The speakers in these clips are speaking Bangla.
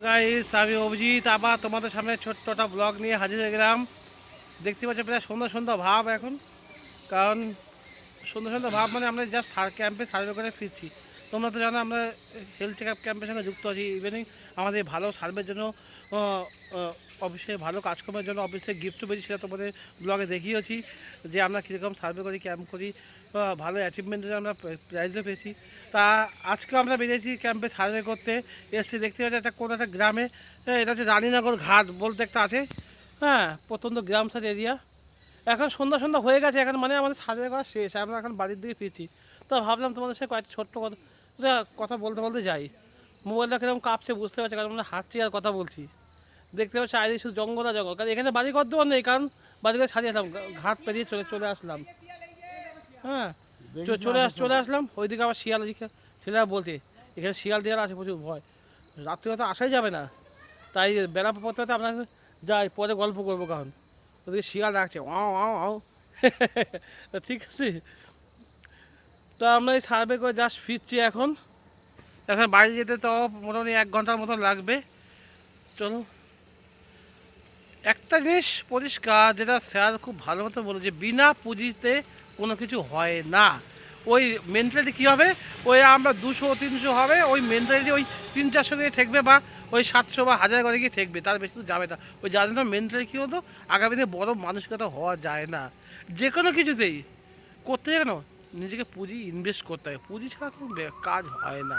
আমি অভিজিৎ, আবার তোমাদের সামনে ছোট্ট একটা ব্লগ নিয়ে হাজির হয়ে গেলাম। দেখতে পাচ্ছ প্রায় সুন্দর সুন্দর ভাব এখন। কারণ সুন্দর সুন্দর ভাব মানে আমরা জাস্ট সার ক্যাম্পে সার্ভে করে ফিরছি। তোমরা তো জানো আমরা হেলথ চেক আপ ক্যাম্পের সঙ্গে যুক্ত আছি। ইভেনিং আমাদের ভালো সার্ভের জন্য অফিসে ভালো কাজকর্মের জন্য অফিসে গিফটও পেয়েছি সেটা তোমাদের ব্লগে দেখিয়েছি যে আমরা কীরকম সার্ভে করি ক্যাম্প করি ভালো অ্যাচিভমেন্টের আমরা প্রাইজও পেয়েছি। তা আজকে আমরা বেরিয়েছি ক্যাম্পে সার্ভে করতে। এসছি, দেখতে পাচ্ছি একটা কোনো একটা গ্রামে এটা হচ্ছে রানীনগর ঘাট বলতে একটা আছে। হ্যাঁ প্রত্যন্ত গ্রাম সাইড এরিয়া এখন সন্ধ্যা সন্ধ্যা হয়ে গেছে, এখন মানে আমাদের সার্ভে করা শেষ। আমরা এখন বাড়ির দিকে ফিরছি। তো ভাবলাম তোমাদের সাথে কয়েকটা ছোট্ট কথা কথা বলতে বলতে যাই। মোবাইলটা কীরকম কাঁপছে বুঝতে পারছি কারণ আমরা হাঁটছি আর কথা বলছি। দেখতে পাচ্ছি আইদি শুধু জঙ্গল আর জঙ্গল। কারণ এখানে বাড়ি দেওয়ার নেই কারণ বাড়ি করে ছাড়িয়ে আসলাম ঘাট পেরিয়ে চলে চলে আসলাম। হ্যাঁ চলে আস চলে আসলাম ওইদিকে আবার শিয়াল দিকে ছেলেরা বলছে এখানে শিয়াল দেওয়ার আছে প্রচুর ভয়। রাত্রে তো আসাই যাবে না। তাই বেলা পথে আপনার যাই পরে গল্প করব কারণ। ওদিকে শিয়াল ডাকছে আও আও আও ঠিক আছে। তো আমরা এই সার্ভে করে জাস্ট ফিরছি এখন। এখন বাড়ি যেতে তো মোটামুটি এক ঘণ্টার মতন লাগবে। চলো। একটা জিনিস পরিষ্কার যেটা স্যার খুব ভালো মতো বলে যে বিনা পুঁজিতে কোনো কিছু হয় না। ওই মেন্টালিটি কী হবে? ওই আমরা দুশো, তিনশো হবে, ওই মেন্টালিটি ওই তিন, চারশো গিয়ে ঠেকবে বা ওই সাতশো বা হাজার করে গিয়ে ঠেকবে, তার বেশি তো যাবে না। ওই যাদের না মেন্টালি কী হতো আগামী দিনে বড় মানসিকতা হওয়া যায় না। যে কোনো কিছুতেই। করতে গেলে না নিজেকে পুঁজি ইনভেস্ট করতে হয়। পুঁজি ছাড়া কোনো কাজ হয় না।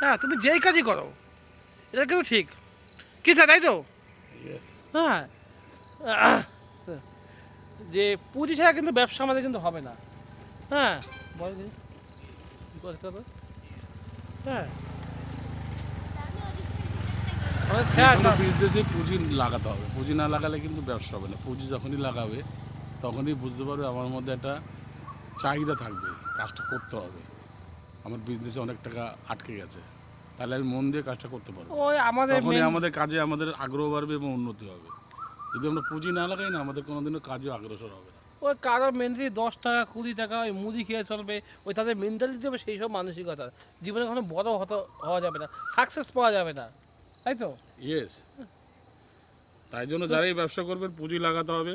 হ্যাঁ তুমি যেই কাজই করো, এটা কিন্তু ঠিক। কী স্যার, তাই তো? হ্যাঁ যে পুঁজি ছাড়া কিন্তু ব্যবসা আমাদের কিন্তু হবে না। হ্যাঁ হ্যাঁ। বিজনেসে পুঁজি লাগাতে হবে। পুঁজি না লাগালে কিন্তু ব্যবসা হবে না। পুঁজি যখনই লাগাবে তখনই বুঝতে পারবে আমার মধ্যে একটা চাহিদা থাকবে কাজটা করতে হবে। আমার বিজনেসে অনেক টাকা আটকে গেছে। তাহলে আমি মন দিয়ে কাজটা করতে পারব। ওই আমাদের তখনই আমাদের কাজে আমাদের আগ্রহ বাড়বে এবং উন্নতি হবে। যদি আমরা পুঁজি না লাগাই না আমাদের কোনোদিনও কাজে অগ্রসর হবে না। ওই কারও মেন্টালি দশ টাকা কুড়ি টাকা ওই মুদি খেয়ে চলবে ওই তাদের মেন্টালিটি হবে সেই সব মানসিকতা। জীবনে কোনো বড় হতে হওয়া যাবে না সাকসেস পাওয়া যাবে না। তাই তো? ইয়েস তাই জন্য যারাই ব্যবসা করবেন পুঁজি লাগাতে হবে।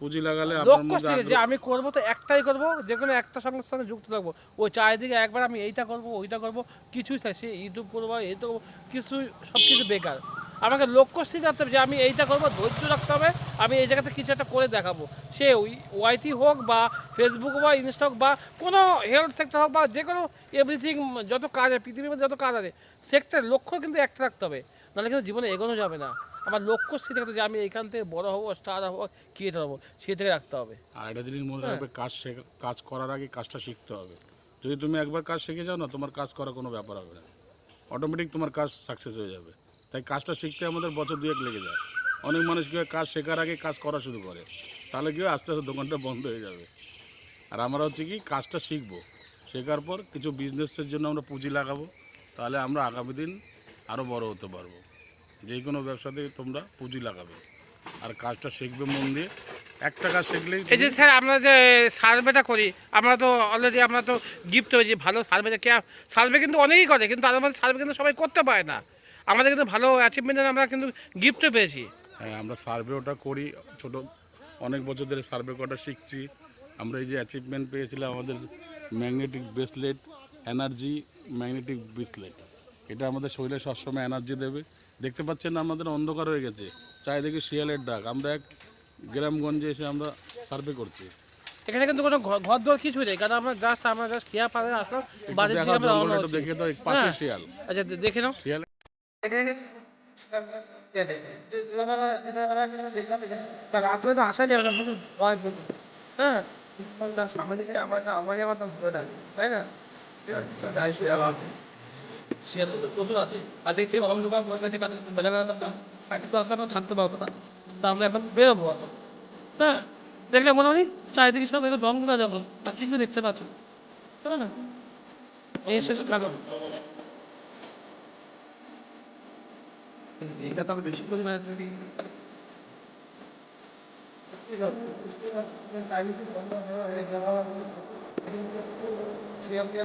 পুঁজি লাগালে লক্ষ্য যে আমি করব তো একটাই করব যে কোনো একটা সঙ্গে সঙ্গে যুক্ত থাকব। ওই চারিদিকে একবার আমি এইটা করব ওইটা করব কিছুই চাই সে ইউটিউব করব এই তো কিছু সব কিছু বেকার। আমাকে লক্ষ্য স্থির রাখতে হবে যে আমি এইটা করব ধৈর্য রাখতে হবে আমি এই জায়গাতে কিছু একটা করে দেখাবো। সে ওই ওয়াইটি হোক বা ফেসবুক বা ইনস্টা বা কোনো হেলথ সেক্টর হোক বা যে কোনো এভরিথিং যত কাজ আছে পৃথিবীর মধ্যে যত কাজ আছে সেক্টর লক্ষ্য কিন্তু একটা রাখতে হবে। নাহলে কিন্তু জীবনে এগোনো যাবে না। আমার লক্ষ্য রাখতে হবে যে আমি এইখান থেকে বড় হব স্টার হব ক্রিয়েটার হব সে থেকে রাখতে হবে। আর একটা জিনিস মনে হ্যাঁ। রাখবে কাজ শেখা কাজ করার আগে কাজটা শিখতে হবে। যদি তুমি একবার কাজ শিখে যাও না তোমার কাজ করা কোনো ব্যাপার হবে না। অটোমেটিক তোমার কাজ সাকসেস হয়ে যাবে। তাই কাজটা শিখতে আমাদের বছর দুয়েক লেগে যায়। অনেক মানুষ কী কাজ শেখার আগে কাজ করা শুরু করে। তাহলে কী হয় আস্তে আস্তে দোকানটা বন্ধ হয়ে যাবে। আর আমরা হচ্ছে কি কাজটা শিখব। শেখার পর কিছু বিজনেসের জন্য আমরা পুঁজি লাগাবো। তাহলে আমরা আগামী দিন আরও বড় হতে পারব। যে কোনো ব্যবসাতে তোমরা পুঁজি লাগাবে। আর কাজটা শিখবে মন দিয়ে। একটা কাজ শিখলেই এই যে স্যার আমরা যে সার্ভেটা করি আমরা তো অলরেডি আমরা তো গিফট হয়েছি ভালো সার্ভেটা কে সার্ভে কিন্তু অনেকেই করে কিন্তু তাদের মধ্যে সার্ভে কিন্তু সবাই করতে পারে না। আমাদের কিন্তু ভালো অ্যাচিভমেন্ট আমরা কিন্তু গিফটও পেয়েছি। হ্যাঁ আমরা সার্ভে ওটা করি ছোট অনেক বছর ধরে সার্ভে করাটা শিখছি। আমরা এই যে অ্যাচিভমেন্ট পেয়েছিলাম আমাদের magnetic bracelet energy magnetic bracelet এটা আমাদের শরীরে সবসময় এনার্জি দেবে দেখতে পাচ্ছেন না আমাদের অন্ধকার হয়ে গেছে চাই দেখি শিয়ালের ডাক আমরা এক গ্রামগঞ্জে এসে আমরা সার্ভে করছি এখানে কিন্তু কোনো ঘর ঘর দর কিছু নেই কারণ আমরা জাস্ট আমরা জাস্ট খেয়া আসলাম বাড়ির দিকে আমরা রওনা একটু হচ্ছি। দেখে তো এক পাশে হ্যাঁ। শিয়াল আচ্ছা দেখে নাও শিয়াল রাত্রে তো আসা যাবে না প্রচুর ভয় প্রচুর। হ্যাঁ তাই না শিয়াল তো প্রচুর আছে আর দেখছি অন্য তো আপনার থাকতে পারব না এখন বেরোবো। হ্যাঁ দেখলে মনে হয় চারিদিকে সব এগুলো জঙ্গল জঙ্গল আর কিছু দেখতে পাচ্ছ না এই এসে থাকো এটা তো বেশি পরিমাণে যদি এমনিতে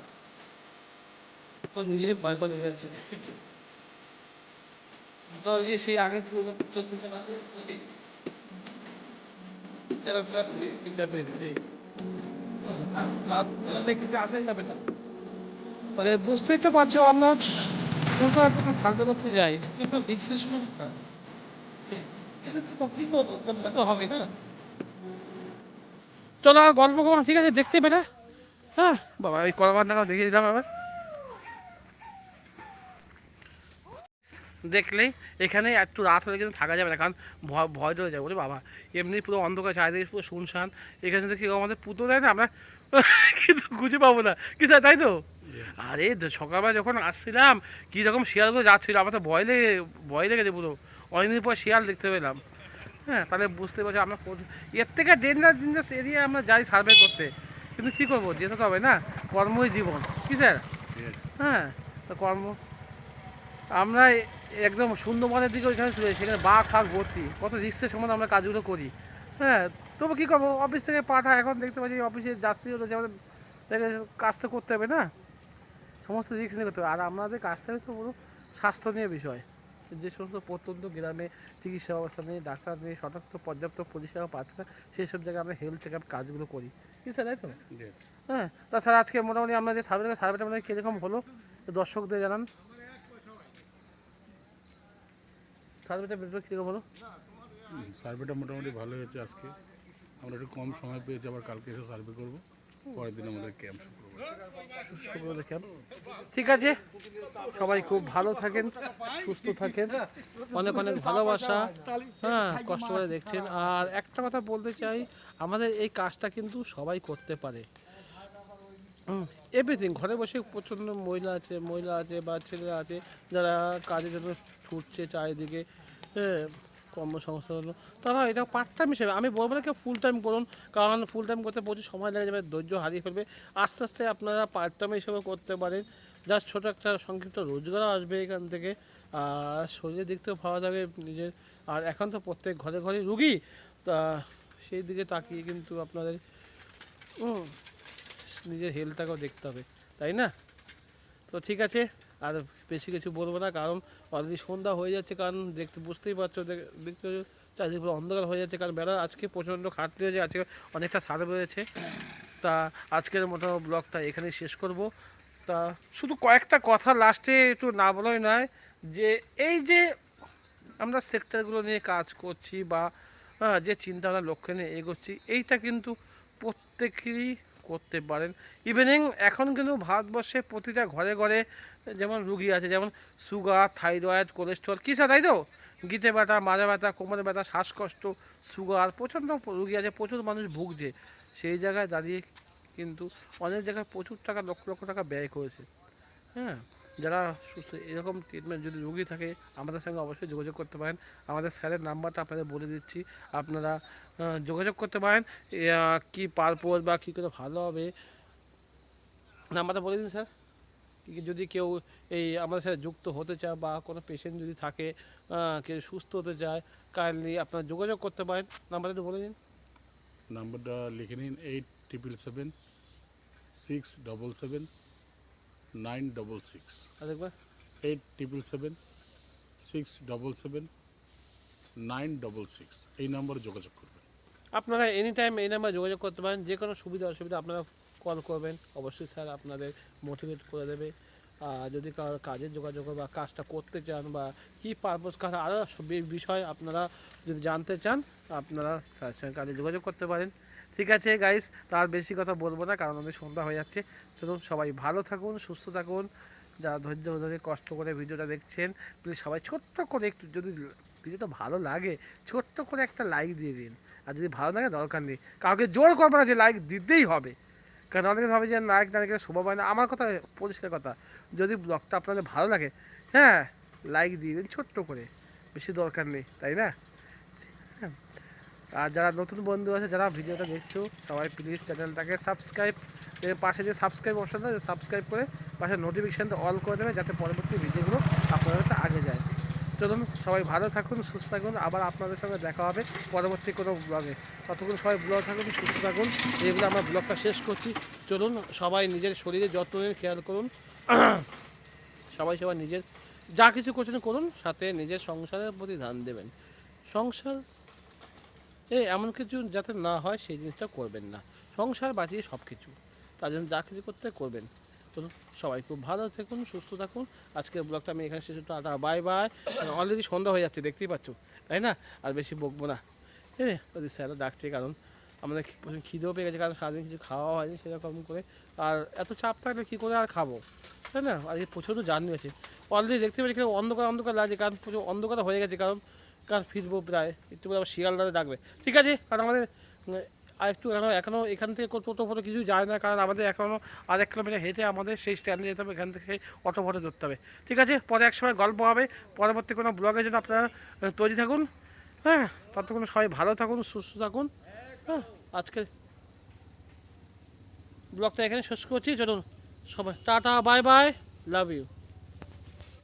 এখানে বেশ একটা পাড়া আছে ও অনেকটা যেতে হয় আর তার থেকে এদের শুধু শুনশান তো নিজে ভয় করে গেছে যে সেই আগের চলতে না। মানে বুঝতেই তো পারছ আমরা খাদ্য করতে যাই। হবে না। চলো গল্প করব ঠিক আছে? দেখতে পেলে? হ্যাঁ? বাবা ওই কলবারটাও দেখিয়ে দিলাম আবার। দেখলেই এখানে একটু রাত হলে কিন্তু থাকা যাবে না কারণ ভয় ভয় ধরে যাবে ওরে বাবা। এমনি পুরো অন্ধকার চারিদিকে পুরো শুনশান। এখানে যদি কেউ আমাদের পুতো দেয় না আমরা কিন্তু খুঁজে পাবো না। কি স্যার তাই তো? আরে সকালবেলা যখন আসছিলাম কী রকম শিয়ালগুলো যাচ্ছিল আমার তো ভয় লেগে ভয় লেগেছে পুরো। অনেকদিন পর শিয়াল দেখতে পেলাম। হ্যাঁ তাহলে বুঝতে পারছি আমরা কোন- এর থেকে ডেঞ্জার ডেঞ্জার এরিয়া আমরা যাই সার্ভে করতে। কিন্তু কী করব? যেতে তো হবে না। কর্মই জীবন। কী স্যার? হ্যাঁ তো কর্ম আমরা একদম সুন্দরবনের দিকে ওইখানে চলে সেখানে বাঘ ফাঘ ভর্তি কত রিক্সের সময় আমরা কাজগুলো করি। হ্যাঁ তবু কী করব? অফিস থেকে পাঠা এখন দেখতে পাচ্ছি অফিসে যাচ্ছি হলো যে আমাদের কাজ তো করতে হবে না? সমস্ত রিক্স নিয়ে করতে হবে। আর আমাদের কাজটা হচ্ছে পুরো স্বাস্থ্য নিয়ে বিষয়। যে সমস্ত প্রত্যন্ত গ্রামে চিকিৎসা ব্যবস্থা নেই ডাক্তার নেই সঠিক পর্যাপ্ত পরিষেবা পাচ্ছে না সেই সব জায়গায় আমরা হেলথ চেক আপ কাজগুলো করি। কি স্যার তাই তো? হ্যাঁ তাছাড়া আজকে মোটামুটি আমরা যে সার্ভে সার্ভেটা মানে কীরকম হলো? দর্শকদের জানান। সার্ভেটা বেরোলো কীরকম হলো সার্ভেটা মোটামুটি ভালো হয়েছে আজকে। আমরা একটু কম সময় পেয়েছি আবার কালকে এসে সার্ভে করব। পরের দিন আমাদের ক্যাম্প শুক্রবার দেখে ঠিক আছে। সবাই খুব ভালো থাকেন সুস্থ থাকেন। অনেক অনেক ভালোবাসা। হ্যাঁ কষ্ট করে দেখছেন। আর একটা কথা বলতে চাই আমাদের এই কাজটা কিন্তু সবাই করতে পারে। এভরিথিং ঘরে বসে প্রচণ্ড মহিলা আছে মহিলা আছে বা ছেলেরা আছে যারা কাজের জন্য ছুটছে চারিদিকে। কর্মসংস্থান তারা এটা পার্ট টাইম হিসেবে, আমি বলব না কেউ ফুল টাইম করুন, কারণ ফুল টাইম করতে প্রচুর সময় লেগে যাবে, ধৈর্য হারিয়ে ফেলবে। আস্তে আস্তে আপনারা পার্ট টাইম হিসেবে করতে পারেন। জাস্ট ছোটো একটা সংক্ষিপ্ত রোজগারও আসবে এখান থেকে। আর শরীরের দিক থেকেও ভালো যাবে নিজের। আর এখন তো প্রত্যেক ঘরে ঘরে রুগী। তা সেই দিকে তাকিয়ে কিন্তু আপনাদের নিজের হেলথটাকেও দেখতে হবে, তাই না? তো ঠিক আছে। আর বেশি কিছু বলব না, কারণ অলরেডি সন্ধ্যা হয়ে যাচ্ছে, কারণ দেখতে বুঝতেই পারছ, দেখ- দেখতে চারিদিকে অন্ধকার হয়ে যাচ্ছে, কারণ বেলা আজকে প্রচণ্ড খাটতে হয়েছে আজকে অনেকটা সার্ভে রয়েছে। তা আজকের মতো ব্লগটা এখানেই শেষ করব। তা শুধু কয়েকটা কথা লাস্টে একটু না বলাই নয়, যে এই যে আমরা সেক্টরগুলো নিয়ে কাজ করছি বা যে চিন্তাভাবনা লক্ষ্যে নিয়ে এগোচ্ছি, এইটা কিন্তু প্রত্যেকেরই করতে পারেন। ইভিনিং এখন কিন্তু ভারতবর্ষে প্রতিটা ঘরে ঘরে যেমন রুগী আছে, যেমন সুগার, থাইরয়েড, কোলেস্ট্রল, কী স্যার তাই তো? গিটে ব্যথা মাজা ব্যথা, কোমরে ব্যথা, শ্বাসকষ্ট, সুগার, প্রচণ্ড রুগী আছে, প্রচুর মানুষ ভুগছে। সেই জায়গায় দাঁড়িয়ে কিন্তু অনেক জায়গায় প্রচুর টাকা, লক্ষ লক্ষ টাকা ব্যয় করেছে। হ্যাঁ যারা সুস্থ, এরকম ট্রিটমেন্ট যদি রুগী থাকে, আমাদের সঙ্গে অবশ্যই যোগাযোগ করতে পারেন। আমাদের স্যারের নাম্বারটা আপনাদের বলে দিচ্ছি। আপনারা যোগাযোগ করতে পারেন। কী পারপোজ বা কী করে ভালো হবে, নাম্বারটা বলে দিন, স্যার। যদি কেউ এই আমাদের সাথে যুক্ত হতে চায় বা কোনো পেশেন্ট যদি থাকে কেউ সুস্থ হতে চায় কাইন্ডলি আপনারা যোগাযোগ করতে পারেন। নাম্বারটা একটু বলে দিন। নাম্বারটা লিখে নিন eight triple seven six double seven nine double six আরেকবার eight triple seven six double seven nine double six এই নাম্বারে যোগাযোগ করবেন। আপনারা এনি টাইম এই নাম্বারে যোগাযোগ করতে পারেন যে কোনো সুবিধা অসুবিধা আপনারা কল করবেন, অবশ্যই স্যার আপনাদের মোটিভেট করে দেবে। যদি কারও কাজের যোগাযোগ বা কাজটা করতে চান বা কী পারপোজ কাজ আরও বিষয় আপনারা যদি জানতে চান, আপনারা স্যারের সঙ্গে কাজে যোগাযোগ করতে পারেন। ঠিক আছে গাইস তার বেশি কথা বলব না, কারণ আমাদের সন্ধ্যা হয়ে যাচ্ছে। চলুন সবাই ভালো থাকুন, সুস্থ থাকুন। যারা ধৈর্য ধরে, কষ্ট করে ভিডিওটা দেখছেন প্লিজ সবাই ছোট্ট করে একটু যদি ভিডিওটা ভালো লাগে, ছোট্ট করে একটা লাইক দিয়ে দিন। আর যদি ভালো লাগে দরকার নেই, কাউকে জোর করবে না যে লাইক দিতেই হবে। কারণ অনেকে ভাবে যে নায়ক নায়িকা শোভা পায় না। আমার কথা পরিষ্কার কথা। যদি ব্লগটা আপনাদের ভালো লাগে হ্যাঁ লাইক দিয়ে দিন, ছোট্ট করে। বেশি দরকার নেই, তাই না। আর যারা নতুন বন্ধু আছে, যারা ভিডিওটা দেখছ, সবাই প্লিজ চ্যানেলটাকে সাবস্ক্রাইব পাশে যে সাবস্ক্রাইব অপশন আছে সাবস্ক্রাইব করে পাশে নোটিফিকেশানটা অল করে দেবে, যাতে পরবর্তী ভিডিওগুলো আপনাদের কাছে আগে যায়। চলুন, সবাই ভালো থাকুন, সুস্থ থাকুন। আবার আপনাদের সঙ্গে দেখা হবে পরবর্তী কোনো ব্লগে ততক্ষণ সবাই ব্লগ থাকুন, সুস্থ থাকুন। এইগুলো আমরা ব্লগটা শেষ করছি। চলুন, সবাই নিজের শরীরে যত্ন নিন খেয়াল করুন। সবাই সবাই নিজের যা কিছু করছেন করুন, সাথে নিজের সংসারের প্রতি ধ্যান দেবেন। সংসার, এ এমন কিছু যাতে না হয়, সেই জিনিসটা করবেন না। সংসার বাঁচিয়ে সব কিছু তার জন্য যা কিছু করতে করবেন। চলুন, সবাই খুব ভালো থাকুন, সুস্থ থাকুন। আজকের ব্লগটা আমি এখানে শেষ টাটা বাই বাই অলরেডি সন্ধ্যা হয়ে যাচ্ছে, দেখতেই পাচ্ছ। তাই না? আর বেশি বকবো না। ঠিক আছে ওদের স্যারও ডাকছে, কারণ আমাদের খিদেও পেয়ে গেছে, কারণ সারাদিন কিছু খাওয়া হয়নি সেরকম করে। আর এত চাপ থাকলে কী করে আর খাব? তাই না? আজকে প্রচুর জার্নি আছে অলরেডি দেখতে পাচ্ছি এখানে অন্ধকার অন্ধকার লাগছে, কারণ প্রচুর অন্ধকার হয়ে গেছে, কারণ কারণ ফিরবো প্রায়। একটু পরে আবার শিয়ালদারে ডাকবে। ঠিক আছে? কারণ আমাদের আর একটু এখনও এখনও এখান থেকে টোটো ফটো কিছু যায় না, কারণ আমাদের এখনও আর এক কিলোমিটার হেঁটে আমাদের সেই স্ট্যান্ডে যেতে হবে, এখান থেকে অটো ফটো ধরতে হবে। ঠিক আছে, পরে এক সময় গল্প হবে, পরবর্তী কোনো ব্লগের জন্য আপনারা তৈরি থাকুন হ্যাঁ ততক্ষণ সবাই ভালো থাকুন, সুস্থ থাকুন হ্যাঁ আজকে ব্লগটা এখানে শেষ করছি, চলুন সবাই, tata bye bye love you